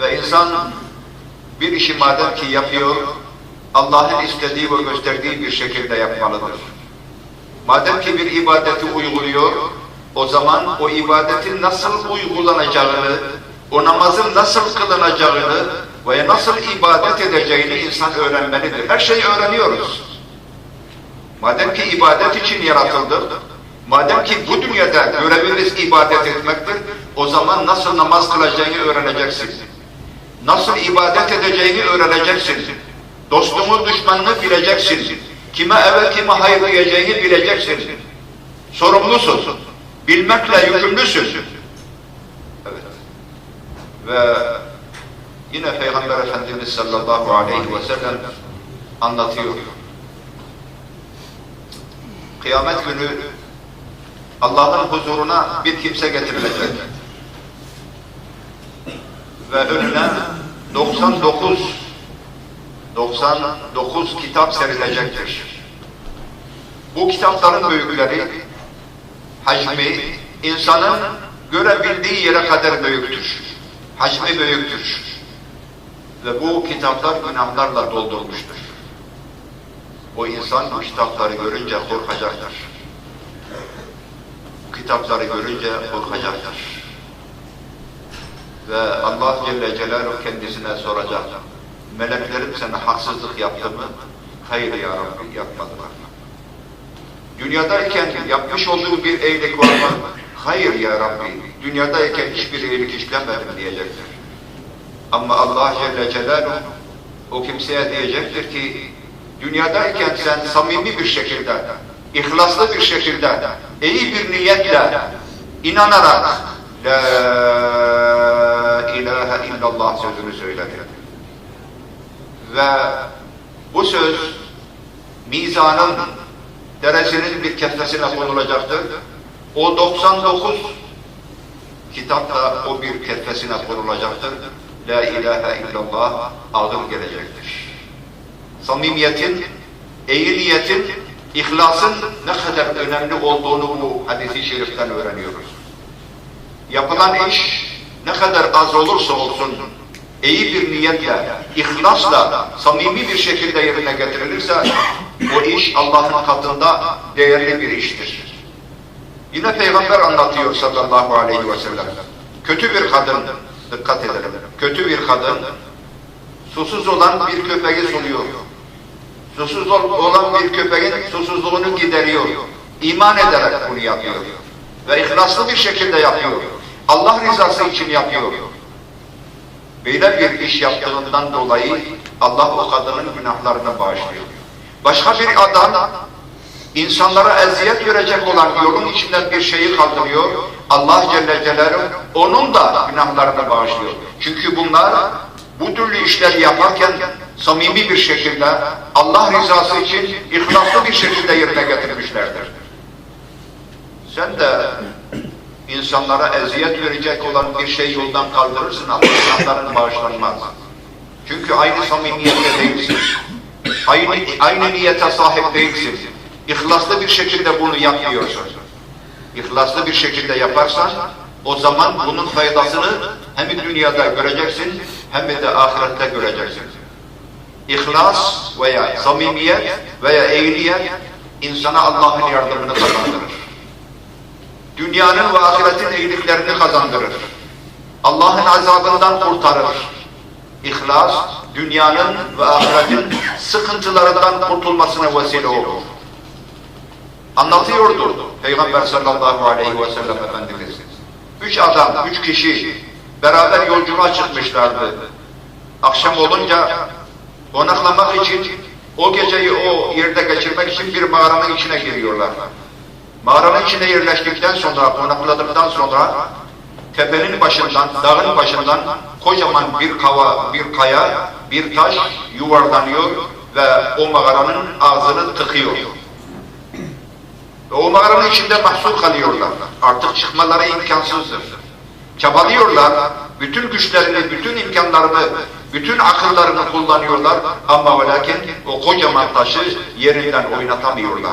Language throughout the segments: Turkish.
Ve insan bir işi madem ki yapıyor, Allah'ın istediği ve gösterdiği bir şekilde yapmalıdır. Madem ki bir ibadeti uyguluyor, o zaman o ibadetin nasıl uygulanacağını, o namazın nasıl kılınacağını ve nasıl ibadet edeceğini insan öğrenmelidir. Her şeyi öğreniyoruz. Madem ki ibadet için yaratıldık, madem ki bu dünyada görevimiz ibadet etmektir, o zaman nasıl namaz kılacağını öğreneceksin. Nasıl ibadet edeceğini öğreneceksin. Dostunu, düşmanını bileceksin. Kime evet, kime hayır diyeceğini bileceksin. Sorumlusun. Bilmekle yükümlüsün. Ve yine Peygamber Efendimiz sallallahu aleyhi ve sellem anlatıyor. Kıyamet günü Allah'ın huzuruna bir kimse getirilecek. Ve önüne 99 99 kitap serilecektir. Bu kitapların büyükleri hacmi insanın görebildiği yere kadar büyüktür. Hacmi büyüktür. Ve bu kitaplar günahlarla doldurmuştur. O insan bu kitapları görünce korkacaktır. Kitapları görünce korkacaktır. Ve Allah Celle Celaluhu kendisine soracak. Meleklerim sana haksızlık yaptı mı? Hayır ya Rabbi yapmadılar. Dünyadayken yapmış olduğu bir iyilik var mı? Hayır ya Rabbi. Dünyadayken hiçbir iyilik işlemedim diyecektir. Ama Allah Celle Celaluhu o kimseye diyecektir ki dünyadayken sen samimi bir şekilde, ihlaslı bir şekilde, iyi bir niyetle, inanarak La ilahe illallah sözünü söyledi. Ve bu söz mizanın derecinin bir kefesine konulacaktır. O 99 kitap da o bir kefesine konulacaktır. La ilahe illallah ağır gelecektir. Samimiyetin, iyi niyetin, ihlasın ne kadar önemli olduğunu bu hadisi şeriften öğreniyoruz. Yapılan iş ne kadar az olursa olsun iyi bir niyetle, ihlasla, samimi bir şekilde yerine getirilirse o iş Allah'ın katında değerli bir iştir. Yine Peygamber anlatıyor sallallahu aleyhi ve sellem. Kötü bir kadın, dikkat edelim, kötü bir kadın susuz olan bir köpeği suluyor. Susuz olan bir köpeğin susuzluğunu gideriyor. İman ederek bunu yapıyor. Ve ihlaslı bir şekilde yapıyor. Allah rızası için yapıyor. Böyle bir iş yaptığından dolayı Allah o kadının günahlarını bağışlıyor. Başka bir adam insanlara eziyet görecek olan yolun içinden bir şeyi kaldırıyor. Allah Celle Celaluhu onun da günahlarını bağışlıyor. Çünkü bunlar bu türlü işleri yaparken samimi bir şekilde Allah rızası için ihlaslı bir şekilde yerine getirmişlerdir. Sen de insanlara eziyet verecek olan bir şey yoldan kaldırırsın ama günahların bağışlanmaz. Çünkü aynı samimiyette değilsin. Aynı, aynı niyete sahip değilsin. İhlaslı bir şekilde bunu yapmıyorsun. İhlaslı bir şekilde yaparsan o zaman bunun faydasını hem dünyada göreceksin hem de ahirette göreceksin. İhlas veya samimiyet veya ehliyet insana Allah'ın yardımını kazandırır. Dünyanın ve ahiretin iyiliklerini kazandırır. Allah'ın azabından kurtarır. İhlas, dünyanın ve ahiretin sıkıntılarından kurtulmasına vesile olur. Anlatıyordu Peygamber sallallahu aleyhi ve sellem Efendimiz. Üç adam, üç kişi beraber yolculuğa çıkmışlardı. Akşam olunca konaklamak için o geceyi o yerde geçirmek için bir mağaranın içine giriyorlar. Mağaranın içine yerleştikten sonra, konakladıktan sonra tepenin başından, dağın başından kocaman bir kava, bir kaya, bir taş yuvarlanıyor ve o mağaranın ağzını tıkıyor. Ve o mağaranın içinde mahsur kalıyorlar. Artık çıkmaları imkansızdır. Çabalıyorlar, bütün güçlerini, bütün imkanlarını, bütün akıllarını kullanıyorlar ama ve lakin o kocaman taşı yerinden oynatamıyorlar.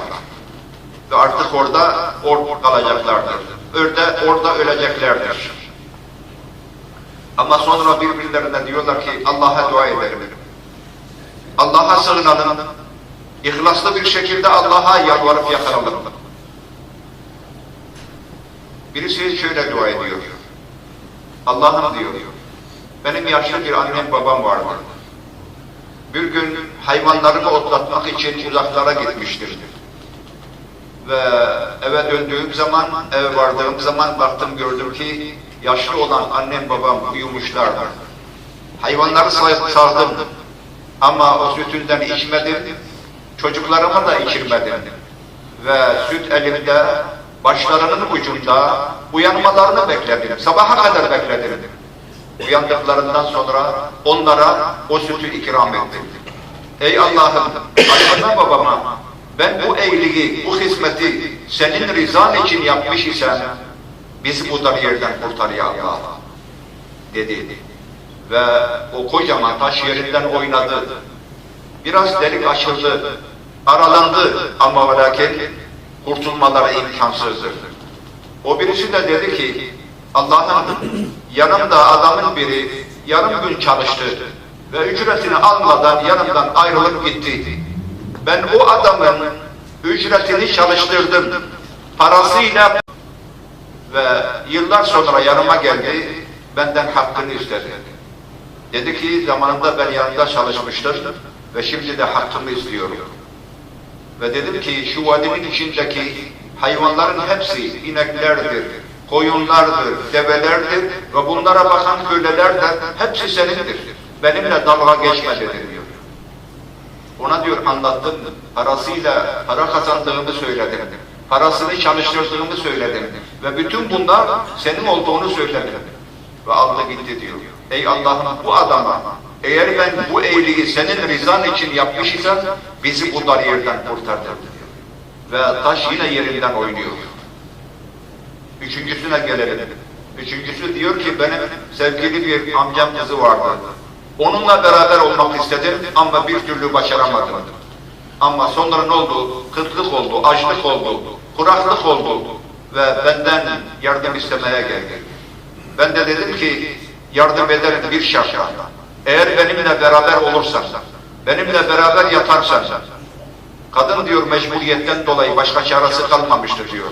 Ve artık orada or kalacaklardır. Orada, orada öleceklerdir. Ama sonra birbirlerine diyorlar ki Allah'a dua edelim. Allah'a sığınalım. İhlaslı bir şekilde Allah'a yalvarıp yakaralım. Birisi şöyle dua ediyor. Allah'ım diyor, benim yaşlı bir annem babam vardı. Bir gün hayvanlarımı otlatmak için uzaklara gitmiştir. Ve eve döndüğüm zaman, eve vardığım zaman baktım gördüm ki yaşlı olan annem babam uyumuşlardı. Hayvanları sağ- sağdım ama o sütünden içmedim, çocuklarıma da içirmedim. Ve süt elimde, başlarının ucunda uyanmalarını bekledim. Sabaha kadar bekledim. Uyandıklarından sonra onlara o sütü ikram ettim. Ey Allah'ım, anneme babama ben bu iyiliği, bu hizmeti senin rızan için yapmış isem bizi bu yerden kurtar ya Allah dedi. Ve o kocaman taş yerinden oynadı. Biraz delik açıldı, aralandı ama ve lakin kurtulmaları imkansızdır. O birisi de dedi ki, Allah'ım yanımda adamın biri yarım gün çalıştı ve ücretini almadan yanımdan ayrılıp gitti. Ben o adamın ücretini çalıştırdım. Parasıyla ve yıllar sonra yanıma geldi, benden hakkını istedi. Dedi ki zamanında ben yanında çalışmıştım ve şimdi de hakkımı istiyorum. Ve dedim ki şu vadinin içindeki hayvanların hepsi ineklerdir, koyunlardır, develerdir ve bunlara bakan köleler de hepsi senindir. Benimle dalga geçme dedim diyor. Ona diyor anlattım, parasıyla para kazandığımı söyledim. Parasını çalıştırdığımı söyledim. Ve bütün bunlar senin olduğunu söyledim. Ve aldı gitti diyor. Ey Allah'ım bu adama eğer ben bu iyiliği senin rızan için yapmış isem bizi bu dar yerden kurtar diyor. Ve taş yine yerinden oynuyor. Üçüncüsüne gelelim. Üçüncüsü diyor ki benim sevgili bir amcam kızı vardı. Onunla beraber olmak istedim ama bir türlü başaramadım. Ama sonra ne oldu? Kıtlık oldu, açlık oldu, kuraklık oldu ve benden yardım istemeye geldi. Ben de dedim ki yardım ederim bir şartla. Eğer benimle beraber olursan, benimle beraber yatarsan, kadın diyor mecburiyetten dolayı başka çaresi kalmamıştır diyor.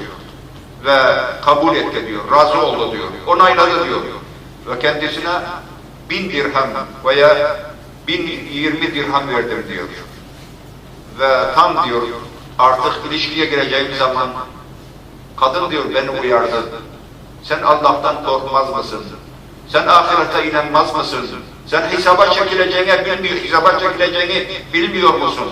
Ve kabul etti diyor, razı oldu diyor, onayladı diyor. Ve kendisine bin dirhem veya bin yirmi dirhem verdim diyor. Ve tam diyor artık ilişkiye gireceğim zaman kadın diyor beni uyardı. Sen Allah'tan korkmaz mısın? Sen ahirete inanmaz mısın? Sen hesaba çekileceğini bilmiyor, hesaba çekileceğini bilmiyor musun?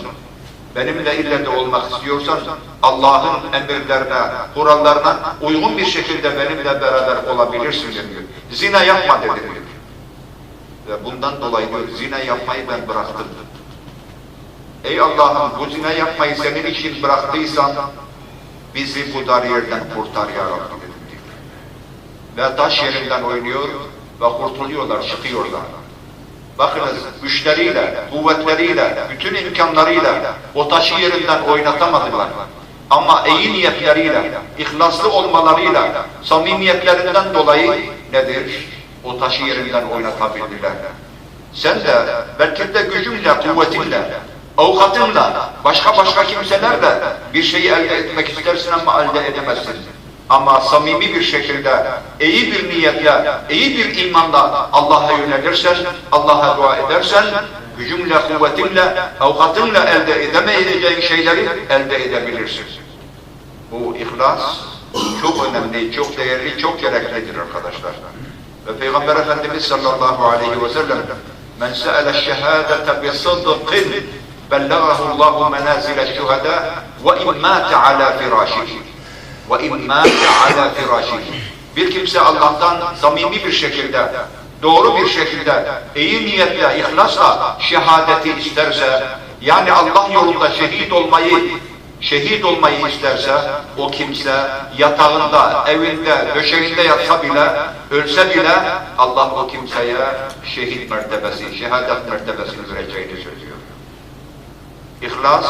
Benimle ille olmak istiyorsan Allah'ın emirlerine, kurallarına uygun bir şekilde benimle beraber olabilirsin diyor. Zina yapma dedi diyor. Ve bundan dolayı diyor, zina yapmayı ben bıraktım. Ey Allah'ım bu zina yapmayı senin için bıraktıysan bizi bu dar yerden kurtar ya Rabbi. Ve taş yerinden oynuyor ve kurtuluyorlar, çıkıyorlar. Bakınız güçleriyle, kuvvetleriyle, bütün imkanlarıyla o taşı yerinden oynatamadılar. Ama iyi niyetleriyle, ihlaslı olmalarıyla, samimiyetlerinden dolayı nedir? O taşı yerinden oynatabildiler. Sen de belki de gücünle, kuvvetinle, avukatınla, başka başka kimselerle bir şeyi elde etmek istersin ama elde edemezsin. Ama samimi bir şekilde, iyi bir niyetle, iyi bir imanla Allah'a yönelirsen, Allah'a dua edersen, gücünle, kuvvetinle, avukatınla elde edemeyeceğin şeyleri elde edebilirsin. Bu ihlas çok önemli, çok değerli, çok gereklidir arkadaşlar. Ve Peygamber Efendimiz sallallahu aleyhi ve sellem men se'ele şehadete bi sıdqin bellagahu Allahu menazile şuhada ve in mâte ala firâşihi ve in mâte ala firâşihi bir kimse Allah'tan samimi bir şekilde doğru bir şekilde iyi niyetle, ihlasla şehadeti isterse yani Allah yolunda şehit olmayı şehit olmayı isterse o kimse yatağında, evinde, döşeğinde yatsa bile, ölse bile Allah o kimseye şehit mertebesi, şehadet mertebesini vereceğini söylüyor. İhlas,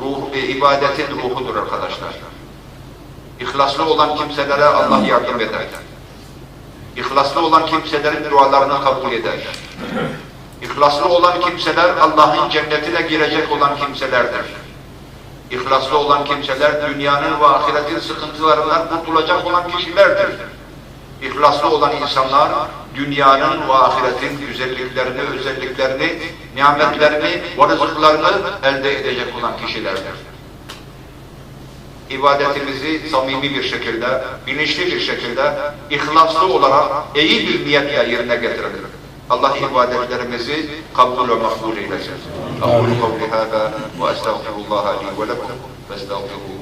ruh, e, ibadetin ruhudur arkadaşlar. İhlaslı olan kimselere Allah yardım eder. İhlaslı olan kimselerin dualarını kabul eder. İhlaslı olan kimseler Allah'ın cennetine girecek olan kimselerdir. İhlaslı olan kimseler dünyanın ve ahiretin sıkıntılarından kurtulacak olan kişilerdir. İhlaslı olan insanlar dünyanın ve ahiretin güzelliklerini, özelliklerini, nimetlerini ve rızıklarını elde edecek olan kişilerdir. İbadetimizi samimi bir şekilde, bilinçli bir şekilde, ihlaslı olarak iyi bir niyetle yerine getirelim. Allah ibadetlerimizi kabul ve makbul eylesin. Kabul kavli hâdâ ve estağfirullâhâ li ve lekum ve estağfirullâhâ